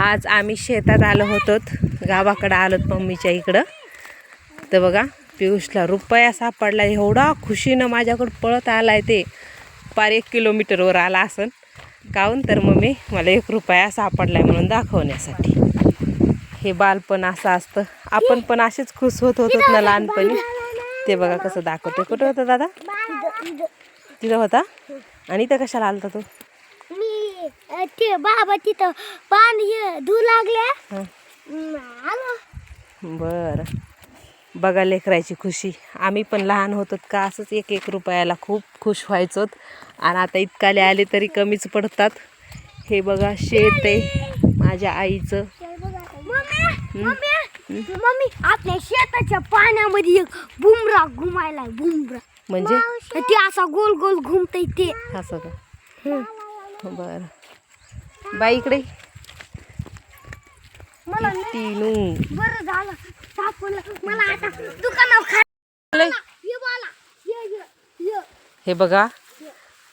आज आम्ही शेतात आलो होतो. गावाकडं आलो मम्मीच्या इकडं. तर बघा पियुषला रुपया सापडला. एवढा खुशीनं माझ्याकडं पळत आलाय ते. पार एक किलोमीटरवर आला असन. काहून तर मम्मी मला एक रुपया सापडलाय म्हणून दाखवण्यासाठी. हे बालपण असं असतं. आपण पण असेच खुश होत होतो ना लहानपणी. ते बघा कसं दाखवतो कुठं होतं दादा? तिथं होता? आणि इथं कशाला आलता तू? ते बाबा तिथं पाणी हे धू लागल्या. आलो. बरं. बघा लेकरायची खुशी. आम्ही पण लहान होतो का असंच एक एक रुपयाला खूप खुश व्हायचोत. आणि आता इतकाले आले तरी कमीच पडतात. हे बघा शेत आहे. माझ्या आईचं. मम्मी आपल्या शेताच्या पाण्यामध्ये एक बुमरा घुमायला बुमरा. म्हणजे? ते असा गोल गोल घुमतय ते. असं का? बरं. बाई इकडे. हे बघा.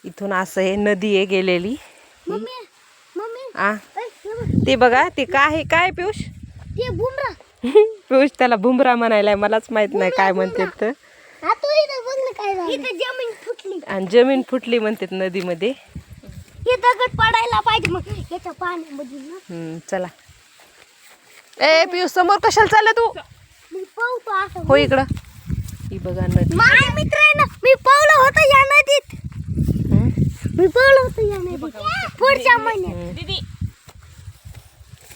इथून असं आहे नदी आहे गेलेली. Mummy mummy. आ? हे ते बघा ते काय आहे? काय पियुष? ते बुमरा पियुष त्याला बुमरा म्हणायला मलाच माहीत नाही काय म्हणतात तर. हा आणि जमीन फुटली म्हणतात नदीमध्ये. हे दगड पडायला पाहिजे मग. याच्या पाण्यामध्ये ना. हम्म, चला. ए पियुष समोर कशाला चालला तू? मी पाहतो असं. हो इकडं. ही बघा नदी. मित्र आहे ना मी पावलं होतं या नदीत. हम्म. मी पावलं होतं या नदीत. पुढच्या महिन्यात.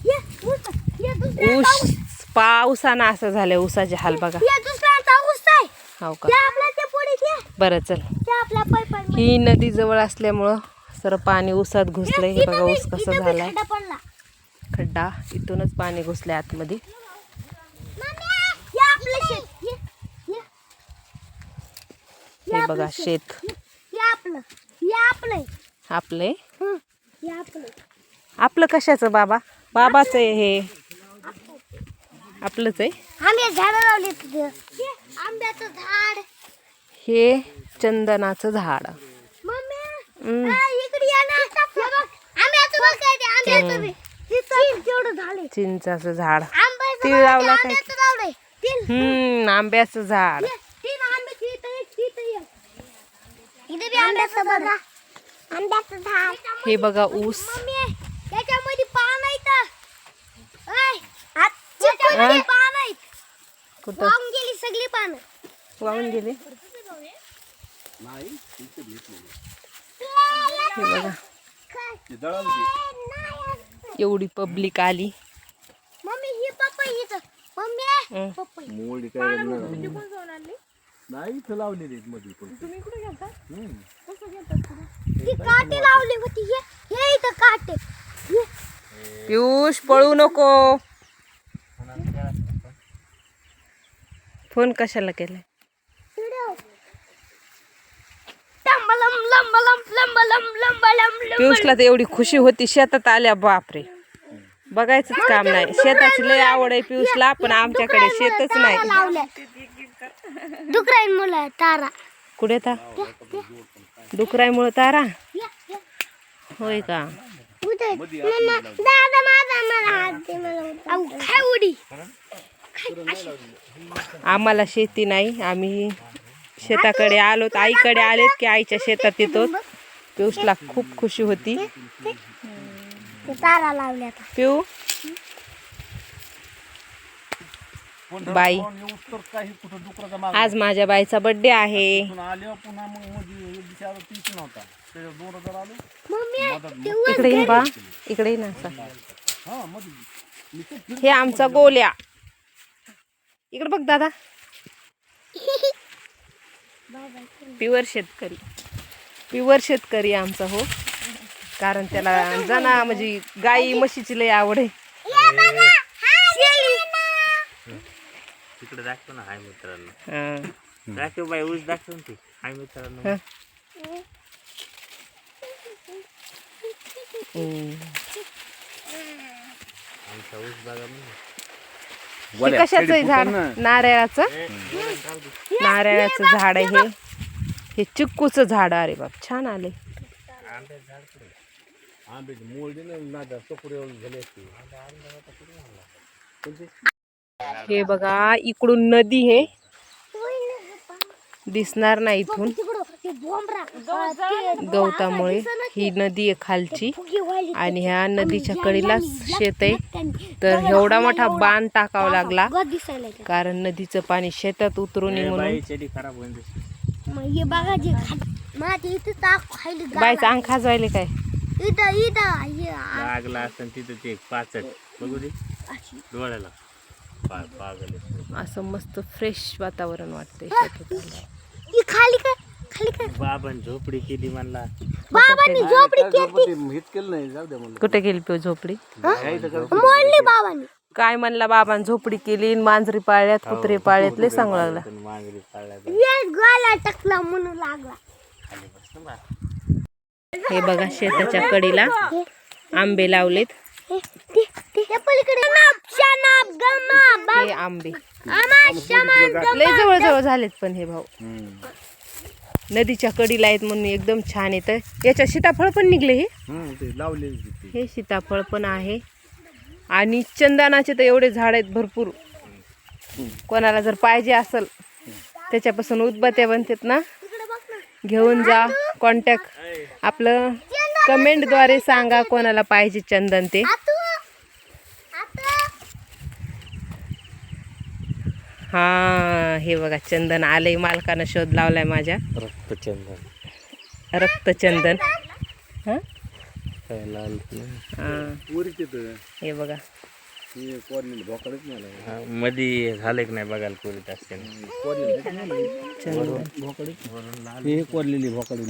ये, ऊस, ये दुसऱ्यांचा ऊस पावसानं असं झालं ऊसाचे हाल बघा. ये दुसऱ्यांचा ऊस आहे. हो का? ते आपल्या ते पुढे बरं चल. आपल्या ही नदी जवळ असल्यामुळं सर पाणी ऊसात घुसलंय. हे बघा ऊस कसं झालाय. खड्डा इथूनच पाणी घुसलंय आतमध्ये. हे बघा शेत. हे आपलं कशाचं बाबा? बाबाच आहे हे. आपलंच आहे? आम्ही झाडं लावले हे आंब्याचं झाड. हे चंदनाचं झाड मम्मी हम्म. आ, इकडे या ना हे बघ आंब्याचं बघ काय ते आंब्याचं बी. तिथं तेवढं झालंय चिंचाचं झाड. आंब्याचं तीळ लावला काय? हम्म आंब्याचं झाड. हे, तीन आंब्याची इथं एक तिथं एक इथं बी आंब्याचं बघा. आंब्याचं झाड. हे बघा ऊस. कुठं? सगळी पानं. वाहून गेले? हे बघा. एवढी पब्लिक आली. मम्मी ही पपई हिचं मम्मी पपई मोडी काय नाही इथं लावलेली आहेत मध्ये पण. ती काटे लावली होती हे हे इथं काटे. पियुष पळू नको. फ़ोन कशाला केलाय? लंबलम लंबलम. पियुषला तर एवढी खुशी होती शेतात आल्या बापरे. बघायचंच काम नाही. शेताची लय आवड आहे पियुषला पण आमच्याकडे शेतच नाही. तारा. कुठे ता? डुकरायमुळं तारा. होय का? आम्हाला शेती नाही. आम्ही शेताकडे आलोत आईकडे आलेत की आईच्या शेतात येतो. पियुषला खूप खुशी होती. ते तारा लावल्या. पिऊ. बाई. आज माझ्या बाईचा बर्थडे आहे. इकडे ये बा. इकडे ना. हा हे आमचा गोल्या. इकडे बघ दादा. प्युअर शेतकरी. प्युअर शेतकरी आमचा हो. कारण त्याला जना म्हणजे गाई म्हशीची लय आवड आहे. तिकडे दाखव ना हाय मित्रांनो. हा. दाखव बाई ऊस दाखव ना ती. हाय मित्रांनो. हा. हम्म. आमचा ऊस बघा म्हणजे. हे कशाचं आहे झाड? नारळाचं? नारळाचं झाड आहे हे. हे चिक्कूचं झाड अरे बाप छान आले. हे बघा इकडून नदी हे. दिसणार नाही इथून. गवतामुळे ही नदी आहे खालची. आणि ह्या नदीच्या कडीला शेत आहे. तर एवढा मोठा बांध टाकावा लागला. कारण नदीचं पाणी शेतात उतरून म्हणून. मग हे बघा जे खा- मग ते इथं टाक खायला गाल बायचं अंग खाजवायले काय. इथं इथं हे आ- लागला असं तिथं ते पाचट. बघू दे. अशी. डोळ्याला. पा पागल आहे. असं मस्त फ्रेश वातावरण वाटतंय शेतात आल्यावर. ही खाली काय खाली काय बाबान झोपडी केली म्हणला. बाबांनी झोपडी केली. हित केलं नाही जाऊ द्या म्हणलं. कुठे गेली पिऊ झोपडी? मोडली बाबांनी. काय म्हणला बाबान झोपडी केली न मांजरी पाळल्यात कुत्रे पाळल्यात लय सांगू लागला. पण मांगरी पाळल्या वेळ गोला टाकला म्हणून लागला. खाली बसतो बा. हे बघा शेताच्या कडेला आंबे लावलेत. हे, ते ते हे पलीकडे. नाप शनाप गमा हे आंबे. आमा शमान लय जवळ जवळ झालेत पण हे भाऊ. नदीच्या कडीला आहेत म्हणून एकदम छान येतं याच्या सीताफळ पण निघले हे? हम्म, ते लावलेली ती. हे सीताफळ पण आहे. आणि चंदनाचे तर एवढे झाड आहेत भरपूर. कोणाला जर पाहिजे असेल त्याच्यापासून उदबत्या बनतात ना. घेऊन जा कॉन्टॅक्ट आपलं कमेंटद्वारे सांगा कोणाला पाहिजे चंदन ते. हा हे बघा चंदन आलंय मालकानं शोध लावलाय माझ्या. रक्तचंदन. रक्तचंदन. हा? हा, हे बघा. मध्ये झाले की नाही बघायला कोरीत असते हे कोरलेली भोकडी.